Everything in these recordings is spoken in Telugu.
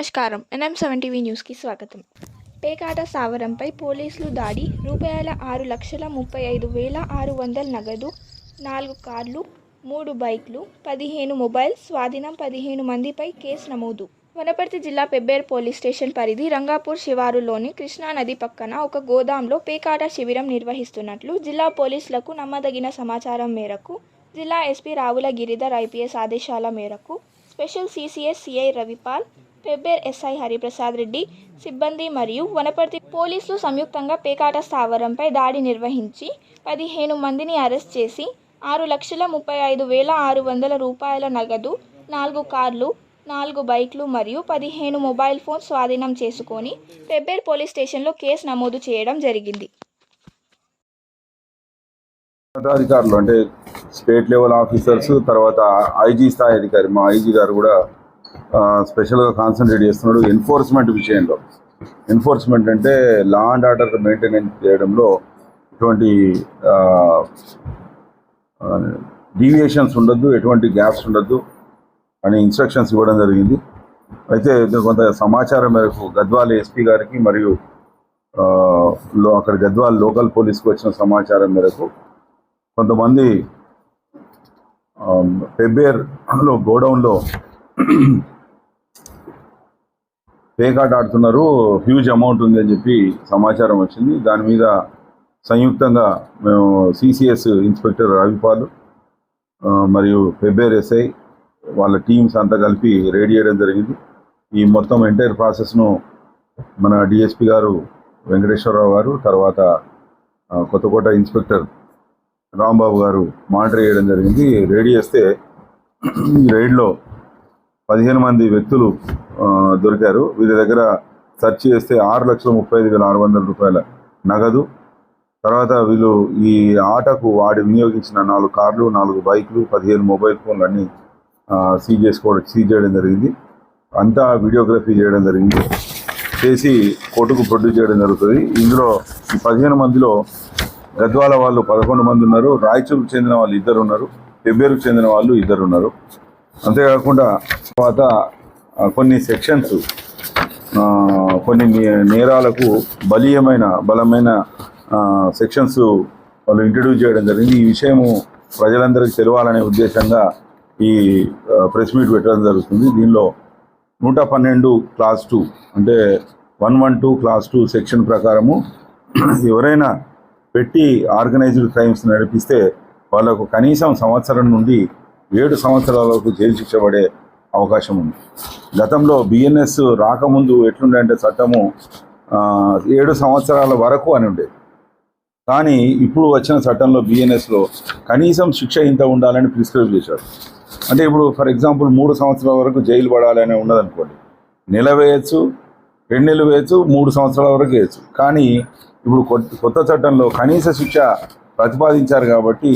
నమస్కారం. ఎన్ఎం సెవెన్ టీవీ న్యూస్కి స్వాగతం. పేకాట స్థావరంపై పోలీసులు దాడి రూపాయల ఆరు లక్షల ముప్పై ఐదు వేల ఆరు వందల నగదు నాలుగు కార్లు మూడు బైక్లు పదిహేను మొబైల్ స్వాధీనం పదిహేను మందిపై కేసు నమోదు. వనపర్తి జిల్లా పెబ్బేర్ పోలీస్ స్టేషన్ పరిధి రంగాపూర్ శివారులోని కృష్ణా నది పక్కన ఒక గోదాంలో పేకాట శిబిరం నిర్వహిస్తున్నట్లు జిల్లా పోలీసులకు నమ్మదగిన సమాచారం మేరకు జిల్లా ఎస్పీ రావుల గిరిధర్ ఐపీఎస్ ఆదేశాల మేరకు special CCS CI Ravipal Pebbair SI Hariprasad Reddy సిబ్బంది మరియు వనపర్తి పోలీసులు సంయుక్తంగా పేకాట స్థావరంపై దాడి నిర్వహించి పదిహేను మందిని అరెస్ట్ చేసి ఆరు లక్షల ముప్పై ఐదు వేల ఆరు వందల రూపాయల నగదు నాలుగు కార్లు నాలుగు బైక్లు మరియు పదిహేను మొబైల్ ఫోన్ స్వాధీనం చేసుకొని పెబ్బేర్ పోలీస్ స్టేషన్లో కేసు నమోదు చేయడం జరిగింది. అధికారులు అంటే స్టేట్ లెవెల్ ఆఫీసర్స్ తర్వాత ఐజీ స్థాయి అధికారి మా ఐజీ గారు కూడా స్పెషల్గా కాన్సన్ట్రేట్ చేస్తున్నాడు. ఎన్ఫోర్స్మెంట్ విషయంలో. ఎన్ఫోర్స్మెంట్ అంటే లా అండ్ ఆర్డర్ మెయింటెనెన్స్ చేయడంలో ఎటువంటి డీవియేషన్స్ ఉండొద్దు ఎటువంటి గ్యాప్స్ ఉండొద్దు అని ఇన్స్ట్రక్షన్స్ ఇవ్వడం జరిగింది. అయితే కొంత సమాచారం మేరకు గద్వాల ఎస్పీ గారికి మరియు లో అక్కడ గద్వాల్ లోకల్ పోలీస్కి వచ్చిన సమాచారం మేరకు కొంతమంది పెబ్బేర్లో గోడౌన్లో పేకాట ఆడుతున్నారు. హ్యూజ్ అమౌంట్ ఉంది అని చెప్పి సమాచారం వచ్చింది. దాని మీద సంయుక్తంగా మేము సిసిఎస్ ఇన్స్పెక్టర్ రవిపాల్ మరియు పెబ్బేర్ ఎస్ఐ వాళ్ళ టీమ్స్ అంతా కలిపి రెడీ చేయడం జరిగింది. ఈ మొత్తం ఎంటైర్ ప్రాసెస్ను మన డిఎస్పి గారు వెంకటేశ్వరరావు గారు తర్వాత కొత్తకోట ఇన్స్పెక్టర్ రాంబాబు గారు మానిటర్ చేయడం జరిగింది. రెడీ చేస్తే ఈ రైడ్లో పదిహేను మంది వ్యక్తులు దొరికారు. వీరి దగ్గర సెర్చ్ చేస్తే ఆరు లక్షల ముప్పై ఐదు వేల ఆరు వందల రూపాయల నగదు. తర్వాత వీళ్ళు ఈ ఆటకు వాడి వినియోగించిన నాలుగు కార్లు నాలుగు బైక్లు పదిహేను మొబైల్ ఫోన్లు అన్నీ సీజ్ చేసుకోవడం సీజ్ చేయడం జరిగింది. అంతా వీడియోగ్రఫీ చేయడం జరిగింది. చేసి కోర్టుకు ప్రొడ్యూస్ చేయడం జరుగుతుంది. ఇందులో ఈ పదిహేను మందిలో గద్వాల వాళ్ళు పదకొండు మంది ఉన్నారు. రాయచూరుకు చెందిన వాళ్ళు ఇద్దరు ఉన్నారు. పెబ్బేరుకు చెందిన వాళ్ళు ఇద్దరు ఉన్నారు. అంతేకాకుండా తర్వాత కొన్ని సెక్షన్స్ కొన్ని నే- నేరాలకు బలీయమైన బలమైన సెక్షన్స్ వాళ్ళు ఇంట్రడ్యూస్ చేయడం జరిగింది. ఈ విషయము ప్రజలందరికీ తెలవాలనే ఉద్దేశంగా ఈ ప్రెస్ మీట్ పెట్టడం జరుగుతుంది. దీనిలో నూట పన్నెండు క్లాస్ టూ అంటే one one two class two section ప్రకారము ఎవరైనా పెట్టి ఆర్గనైజ్డ్ క్రైమ్స్ నడిపిస్తే వాళ్ళకు కనీసం సంవత్సరం నుండి ఏడు సంవత్సరాలకు జైలు శిక్ష పడే అవకాశం ఉంది. గతంలో బిఎన్ఎస్ రాకముందు ఎట్లుండే అంటే చట్టము ఏడు సంవత్సరాల వరకు అని ఉండేది. కానీ ఇప్పుడు వచ్చిన చట్టంలో బిఎన్ఎస్లో కనీసం శిక్ష ఇంత ఉండాలని ప్రిస్క్రైబ్ చేశారు. అంటే ఇప్పుడు ఫర్ ఎగ్జాంపుల్ మూడు సంవత్సరాల వరకు జైలు పడాలని ఉన్నదనుకోండి. నెల వేయచ్చు రెండు నెలలు వేయచ్చు మూడు సంవత్సరాల వరకు వేయచ్చు. కానీ ఇప్పుడు కొత్త కొత్త చట్టంలో కనీస శిక్ష ప్రతిపాదించారు కాబట్టి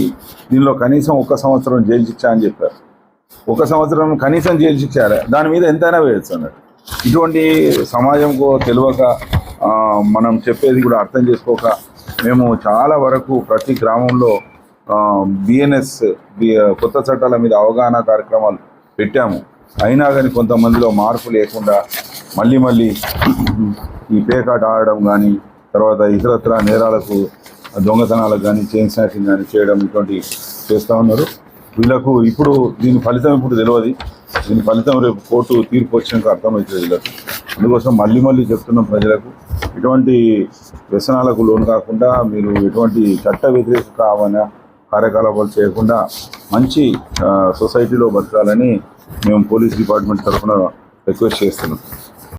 దీనిలో కనీసం ఒక సంవత్సరం జైలు శిక్ష అని చెప్పారు. ఒక సంవత్సరం కనీసం జైలు శిక్ష దాని మీద ఎంతైనా వేయచ్చు అన్నట్టు. ఇటువంటి సమాజంకు తెలియక మనం చెప్పేది కూడా అర్థం చేసుకోక మేము చాలా వరకు ప్రతి గ్రామంలో బిఎన్ఎస్ కొత్త చట్టాల మీద అవగాహన కార్యక్రమాలు పెట్టాము. అయినా కానీ కొంతమందిలో మార్పు లేకుండా మళ్ళీ మళ్ళీ ఈ పేకాట ఆడడం కానీ తర్వాత ఇతరత్ర నేరాలకు దొంగతనాలకు కానీ చైన్ స్నాచింగ్ కానీ చేయడం ఇటువంటి చేస్తూ ఉన్నారు. వీళ్ళకు ఇప్పుడు దీని ఫలితం ఇప్పుడు తెలియదు. దీని ఫలితం రేపు కోర్టు తీర్పు వచ్చినాక అర్థమవుతుంది వీళ్ళకు. అందుకోసం మళ్ళీ మళ్ళీ చెప్తున్నాం ప్రజలకు ఎటువంటి వ్యసనాలకు లోను కాకుండా మీరు ఎటువంటి చట్ట వ్యతిరేక కావన కార్యకలాపాలు చేయకుండా మంచి సొసైటీలో బతకాలని మేము పోలీస్ డిపార్ట్మెంట్ తరఫున రిక్వెస్ట్ చేస్తున్నాం.